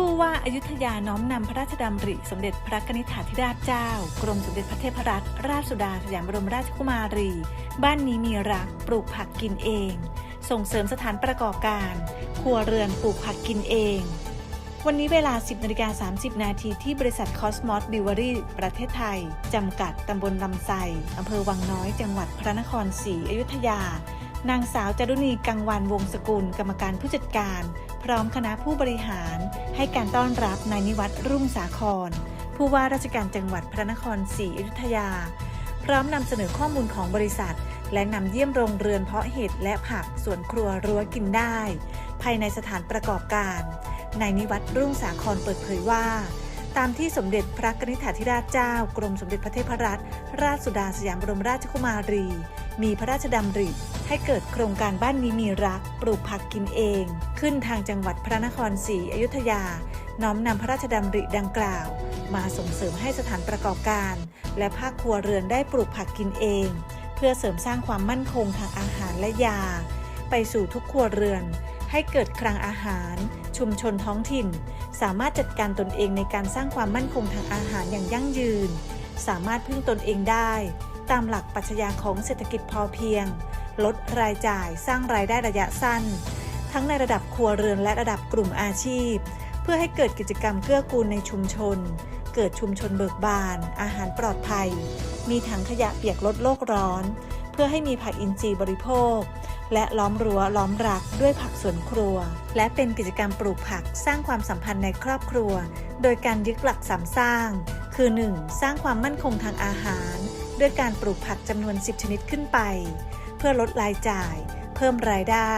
ผู้ว่าอายุทยาน้อมนำพระราชดำริ สมเด็จพระนิธิถาธิราชเจ้า กรมสมเด็จพระเทพรัตนราชสุดาสยามบรมราชกุมารี บ้านนี้มีรักปลูกผักกินเอง ส่งเสริมสถานประกอบการ ครัวเรือนปลูกผักกินเอง วันนี้เวลา 10นาฬิกา30 นาทีที่บริษัทคอสมอสบิวเวอรี่ประเทศไทย จำกัดตำบลลำไทรอำเภอวังน้อย จังหวัดพระนครศรีอยุธยานางสาวจารุณีกังวานวงศกุล กรรมการผู้จัดการ พร้อมคณะผู้บริหาร ให้การต้อนรับนายนิวัตรรุ่งสาคร ผู้ว่าราชการจังหวัดพระนครศรีอยุธยา พร้อมนำเสนอข้อมูลของบริษัท และนำเยี่ยมโรงเรือนเพาะเห็ดและผักสวนครัวรั้วกินได้ ภายในสถานประกอบการนายนิวัตรรุ่งสาครเปิดเผยว่า ตามที่สมเด็จพระนิธิถาธิราชเจ้า กรมสมเด็จพระเทพรัตนราชสุดาสยามบรมราชกุมารี มีพระราชดำริ ให้เกิดโครงการบ้านนี้มีรัก ปลูกผักกินเอง ขึ้นทางจังหวัดพระนครศรีอยุธยา น้อมนำพระราชดำริดังกล่าว มาส่งเสริมให้สถานประกอบการ และภาคครัวเรือนได้ปลูกผักกินเอง เพื่อเสริมสร้างความมั่นคงทางอาหารและยา ไปสู่ทุกครัวเรือน ให้เกิดคลังอาหาร ชุมชนท้องถิ่น สามารถจัดการตนเองในการสร้างความมั่นคงทางอาหารอย่างยั่งยืน สามารถพึ่งตนเองได้ ตามหลักปรัชญาของเศรษฐกิจพอเพียง ลดรายจ่ายสร้างรายได้ระยะสั้น ทั้งในระดับครัวเรือนและระดับกลุ่มอาชีพ เพื่อให้เกิดกิจกรรมเกื้อกูลในชุมชน เกิดชุมชนเบิกบาน อาหารปลอดภัย มีถังขยะเปียกลดโลกร้อน พื่อให้มีผักอินทรีย์บริโภค และล้อมรั้วล้อมรักด้วยผักสวนครัว และเป็นกิจกรรมปลูกผักสร้างความสัมพันธ์ในครอบครัว โดยการยึดหลักสามสร้าง คือ 1. สร้างความมั่นคงทางอาหาร ด้วยการปลูกผักจำนวน 10 ชนิดขึ้นไป เพื่อลดรายจ่าย เพิ่มรายได้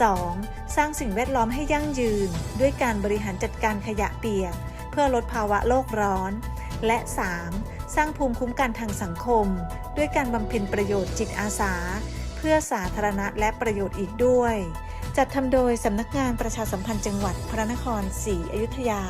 2. สร้างสิ่งแวดล้อมให้ยั่งยืน ด้วยการบริหารจัดการขยะเปียก เพื่อลดภาวะโลกร้อน และ 3. สร้างภูมิคุ้มกันทางสังคม ด้วยการบำเพ็ญประโยชน์จิตอาสา เพื่อสาธารณะและประโยชน์อีกด้วย จัดทำโดยสำนักงานประชาสัมพันธ์จังหวัดพระนครศรีอยุธยา